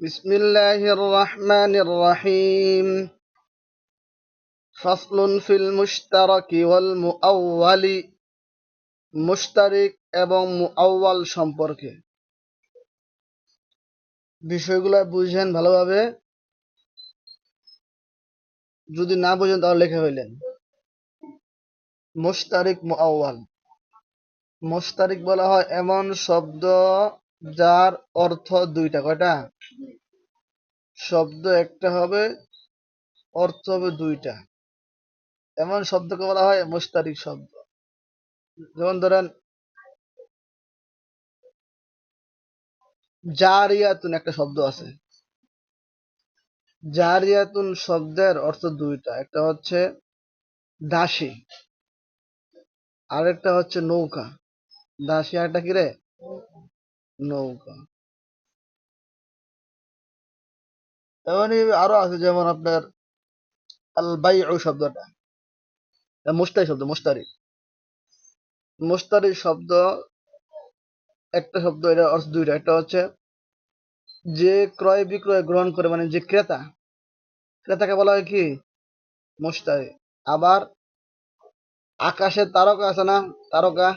بسم الله الرحمن الرحيم فصل في المشترك والمؤول মুশতারিক এবং মুআওয়াল সম্পর্কে বিষয়গুলো বুঝেন ভালোভাবে যদি না বুঝেন তাহলে লেখা হইলেন মোস্তারিক মুআওয়াল। মুশতারিক বলা হয় এমন শব্দ যার অর্থ দুইটা। কয়টা? শব্দ একটা হবে, অর্থ হবে দুইটা। এমন শব্দকে বলা হয় মুশতারিক শব্দ। যেমন ধরেন, জারিয়াতুন একটা শব্দ আছে। জারিয়াতুন শব্দের অর্থ দুইটা, একটা হচ্ছে দাসী, আরেকটা হচ্ছে নৌকা। দাসী আরেকটা কি রে? নৌকা। এমনই আরও আছে যেমন আপনার আল বাই শব্দটা মুস্তারি শব্দ, মুস্তারি। মুস্তারি শব্দ একটা শব্দ, এটা অর্থ দুইটা, একটা হচ্ছে যে ক্রয় বিক্রয় গ্রহণ করে মানে যে ক্রেতা, ক্রেতাকে বলা হয় কি? মুস্তারি আবার আকাশের তারকা আছে না? তারকা?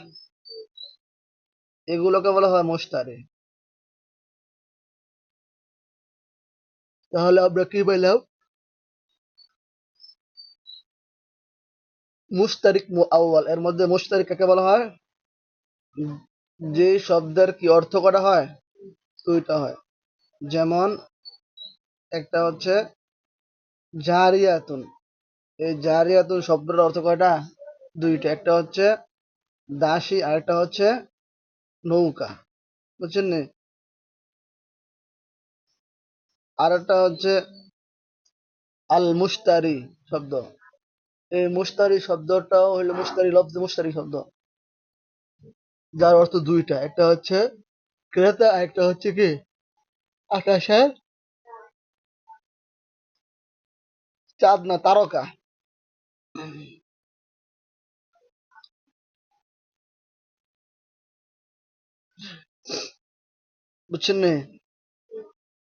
এগুলোকে বলা হয় মুস্তারি। তাহলে আমরা কি পাইলাম? মুস্তারিক মুআওয়াল। এর মধ্যে মুস্তারিক কাকে বলা হয়? যে শব্দের কি অর্থ করা হয়? দুইটা হয়। যেমন একটা হচ্ছে জারিয়াতুন। এই জারিয়াতুন শব্দের অর্থ কয়টা? দুইটা। একটা হচ্ছে দাসী আর একটা হচ্ছে নৌকা। বুঝছেন নি? আর একটা হচ্ছে আল মুস্তারি শব্দ। এই মুস্তারি শব্দটাও হলো মুস্তারি লব্ধ মুস্তারি শব্দ। যার অর্থ দুইটা। একটা হচ্ছে ক্রেতা আর একটা হচ্ছে কি? আকাশের চাঁদ না তারকা। বুঝছেন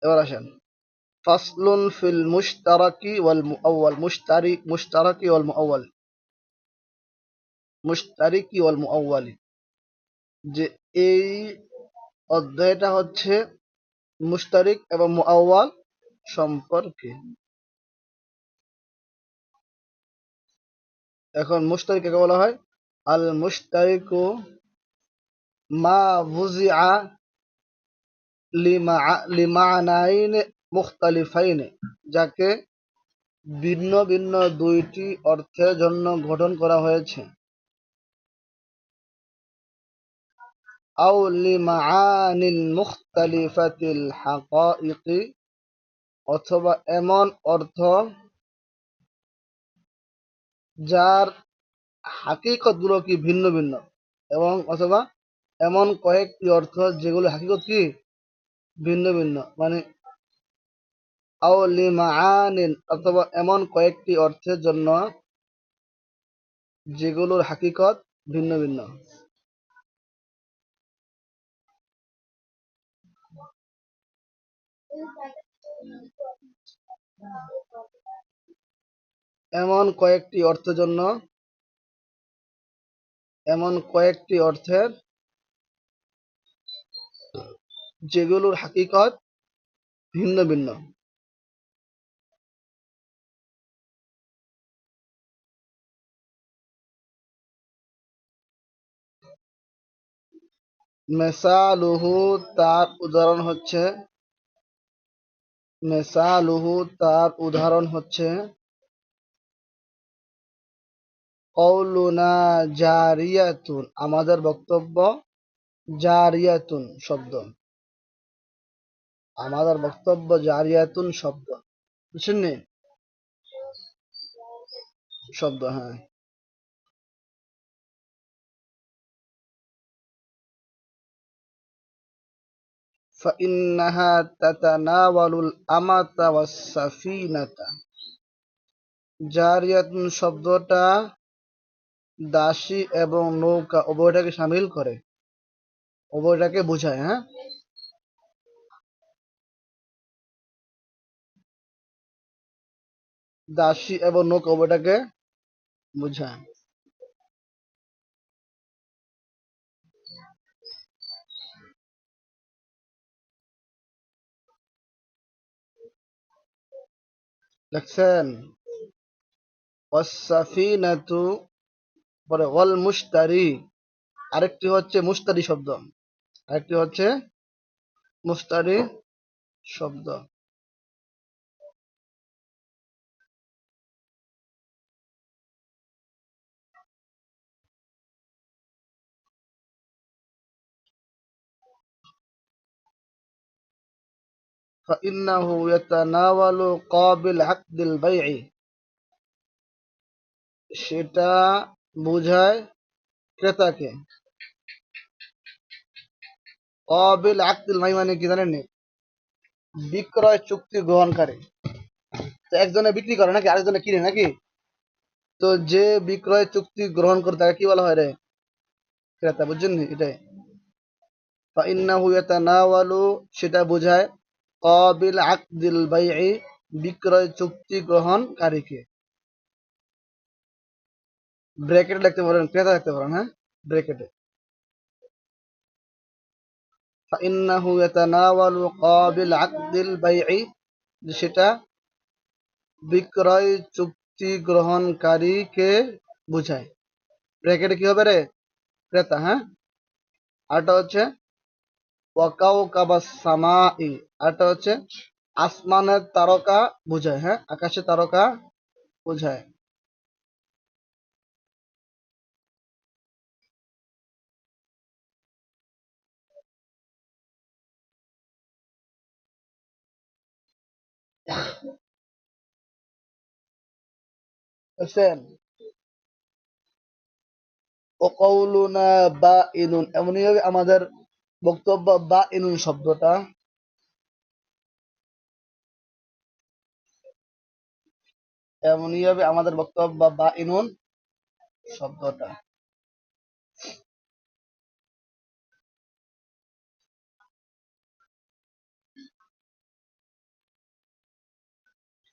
এবার আসেন। ফাসলুন ফিল মুশতারাকি ওয়াল মুআওয়াল মুশতারি মুশতারাকি ওয়াল মুআওয়াল মুশতারিকি ওয়াল মুআওয়ালি যে এই অধ্যায়টা হচ্ছে মুশতারিক এবং মুআওয়াল সম্পর্কে। এখন মুশতারিক কাকে বলা হয়? আল মুশতারিকু মা বুজিআ লিমানাইন মুখতালিফাইন, যাকে ভিন্ন ভিন্ন দুইটি অর্থের জন্য গঠন করা হয়েছে। আও লিমাআনিন মুখতালিফাতিল হাকাইকি, অথবা এমন অর্থ যার হাকিকতগুলো কি ভিন্ন ভিন্ন? এবং অথবা এমন কয়েকটি অর্থ যেগুলো হাকিকত কি? ভিন্ন ভিন্ন। মানে অথবা এমন কয়েকটি অর্থের জন্য যেগুলোর হাকিকত ভিন্ন ভিন্ন। এমন কয়েকটি অর্থের জন্য, এমন কয়েকটি অর্থের যেগুলোর হাকিকত ভিন্ন ভিন্ন। মেসালুহু তার উদাহরণ হচ্ছে মেসালুহু তার উদাহরণ হচ্ছে কৌলুনা জারিয়াতুন আমাদের বক্তব্য, জারিয়াতুন শব্দ। আমাদের বক্তব্য, জারিয়াতুন শব্দ। বুঝছেন শব্দ হ্যাঁ। فإنها تتناول الأمة والسفينة জারিয়াতুন শব্দটা দাসী এবং নৌকা উভয়টাকে সামিল করে উভয়টাকে বোঝায় হ্যাঁ দাসী এবং নৌকা উভয়টাকে বোঝায় দেখছেন ওয়াসাফিনাতু পরে ওয়াল মুস্তারি আরেকটি হচ্ছে মুস্তারি শব্দ। আরেকটি হচ্ছে মুস্তারি শব্দ। فإنه يتناول قابل عقد البيع সেটা বোঝায় ক্রেতাকে কবিল আক্তিল মাই মানে কি জানেন বিক্রয় চুক্তি গ্রহণকারী তো একজনে বিক্রি করে নাকি আরেকজনে কিনে নাকি তো যে বিক্রয় চুক্তি গ্রহণ করে তাকে কি বলা হয় রে ক্রেতা বুঝছেন এটাই ফাইন্নাহু ইয়াতানাওয়ালু সেটা বোঝায় কবিল আকদিল বাই'i বিক্রয় চুক্তি গ্রহণকারীকে ব্র্যাকেটে লিখতে পারেন ক্রেতা লিখতে পারেন হ্যাঁ ব্র্যাকেটে فإنه يتناول قابل عقد البيع সেটা বিক্রয় চুক্তি গ্রহণকারীকে বোঝায় ব্র্যাকেটে কি হবে রে ক্রেতা হ্যাঁ আরটা হচ্ছে ওয়াকাউ কাবাস সামাই। আরটা হচ্ছে আসমানের তারকা বোঝায় হ্যাঁ? আকাশের তারকা বোঝায়। বুঝছেন ওকাউলুনা বা ইনুন এমনই হবে আমাদের বক্তব্য বা ইনুন শব্দটা এমনই হবে আমাদের বক্তব্য বা ইনুন শব্দটা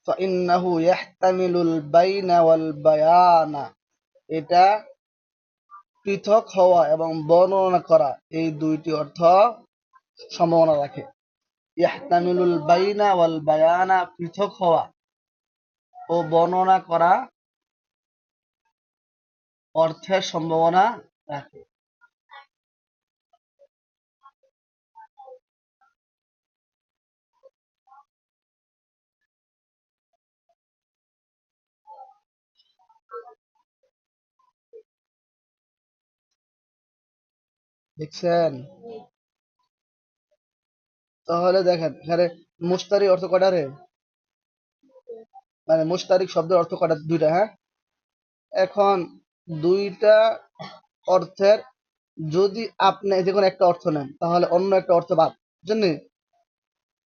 فإنه يحتمل البين والبيان এটা পৃথক হওয়া এবং বর্ণনা করা এই দুইটি অর্থ সম্ভাবনা রাখে। ইয়াহতামিলুল বাইনা ওয়াল বায়ানা পৃথক হওয়া ও বর্ণনা করা অর্থের সম্ভাবনা রাখে। দেখছেন? তাহলে দেখেন, এখানে মুস্তারি অর্থ কটা রে? মানে মুস্তারিক শব্দের অর্থ কটা দুইটা হ্যাঁ? এখন দুইটা অর্থের যদি আপনি কোনো একটা অর্থ নেন, তাহলে অন্য একটা অর্থ বাদ, বুঝছেন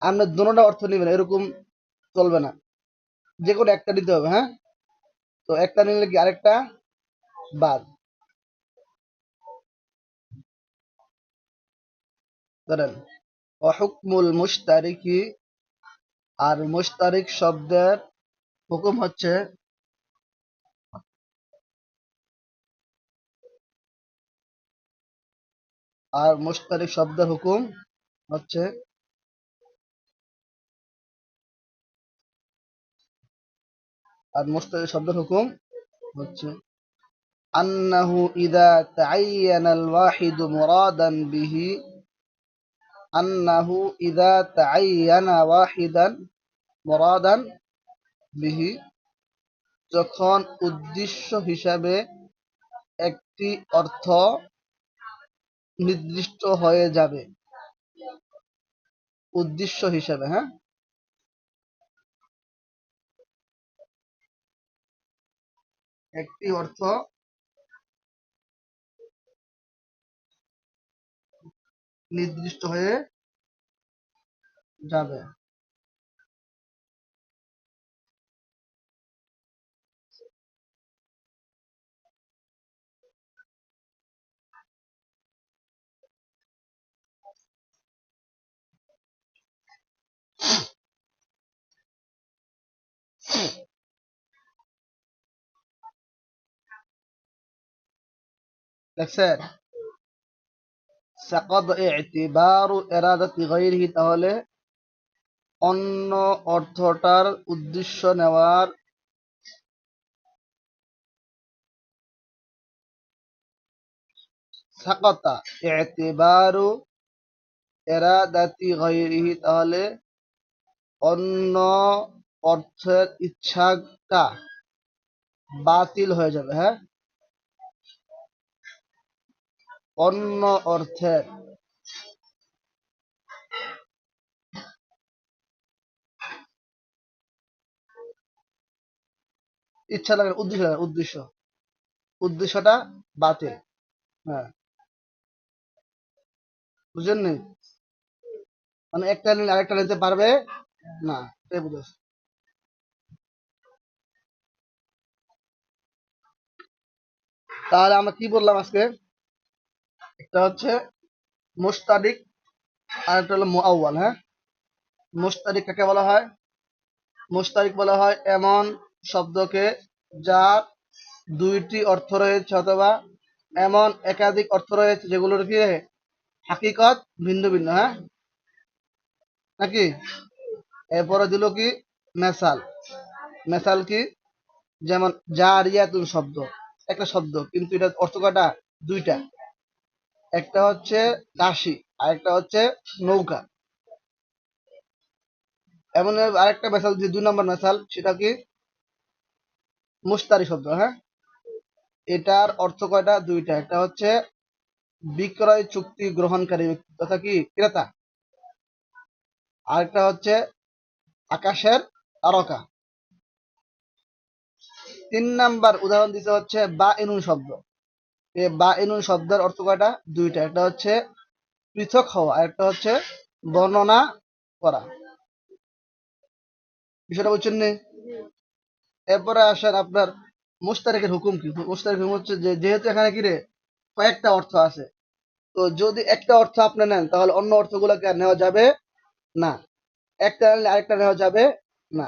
আপনি দুটা অর্থ নেবেন, এরকম চলবে না। যে কোনো একটা নিতে হবে হ্যাঁ? তো একটা নিলে কি আরেকটা বাদ? ধরেন, অহুকমুল মুশতারিকি আর মুশতারিক শব্দের হুকুম হচ্ছে আর মুশতারিক শব্দের হুকুম হচ্ছে আর মুশতারিক শব্দের হুকুম হচ্ছে ইদা তাআয়্যানা আল ওয়াহিদু মুরাদান বিহি আন্নাহু ইদা তাআয়্যানা ওয়াহিদান মুরাদান বিহি, যখন উদ্দেশ্য হিসাবে একটি অর্থ নির্দিষ্ট হয়ে যাবে। উদ্দেশ্য হিসাবে হ্যাঁ? একটি অর্থ নির্দিষ্ট হয়ে যাবে। দেখছেন সাকাদ ইতিবারু ইরাদাতি গায়রিহি, তাহলে অন্য অর্থটার উদ্দেশ্য নেওয়ার সাকাতা ইতিবারু ইরাদাতি গায়রিহি, তাহলে অন্য অর্থের ইচ্ছাটা বাতিল হয়ে যাবে হ্যাঁ? অন্য অর্থের ইচ্ছা লাগে, উদ্দেশ্য উদ্দেশ্য। উদ্দেশ্যটা বাতিল। হ্যাঁ। বুঝলেন নি? মানে একটা নিলে আরেকটা নিতে পারবে? না, এটাই বুঝেছি তাহলে আমরা কি বললাম আজকে? একটা হচ্ছে মুস্তাদিক আর একটা হলো মুআওয়াল হ্যাঁ? মুস্তাদিক কাকে বলা হয়? মুস্তাদিক বলা হয় এমন শব্দকে যার দুইটি অর্থ রয়েছে অথবা এমন একাধিক অর্থ রয়েছে যেগুলোর কি হাকিকত ভিন্ন ভিন্ন হ্যাঁ? নাকি? এরপরে দিল কি? মেসাল। মেসাল কি? যেমন জারিয়াতুন শব্দ। একটা শব্দ, কিন্তু এটা অর্থ কয়টা? দুইটা। একটা হচ্ছে দাসী আর একটা হচ্ছে নৌকা। এমন আরেকটা মেসাল যে দুই নম্বর মেসাল সেটা কি? মুস্তারি শব্দ হ্যাঁ? এটার অর্থ কয়টা? দুইটা। একটা হচ্ছে বিক্রয় চুক্তি গ্রহণকারী ব্যক্তি, তথা কি? ক্রেতা। আরেকটা হচ্ছে আকাশের তারকা। তিন নাম্বার উদাহরণ দিতে হচ্ছে বা ইনুন শব্দ। এই বা ইনুন শব্দের অর্থ কয়টা? দুইটা। একটা হচ্ছে পৃথক হওয়া একটা হচ্ছে বর্ণনা করা। বিষয়টা বুঝছেন নি? এরপরে আসেন আপনার মুস্তারিকের হুকুম কি? মুস্তারিক হুকুম হচ্ছে যে, যেহেতু এখানে কি রে, কয়েকটা অর্থ আছে, তো যদি একটা অর্থ আপনি নেন, তাহলে অন্য অর্থগুলোকে আর নেওয়া যাবে না। একটা নিলে আরেকটা নেওয়া যাবে না।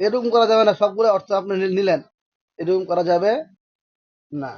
এরকম করা যাবে না, সবগুলো অর্থ আপনি নিলেন। এরকম করা যাবে না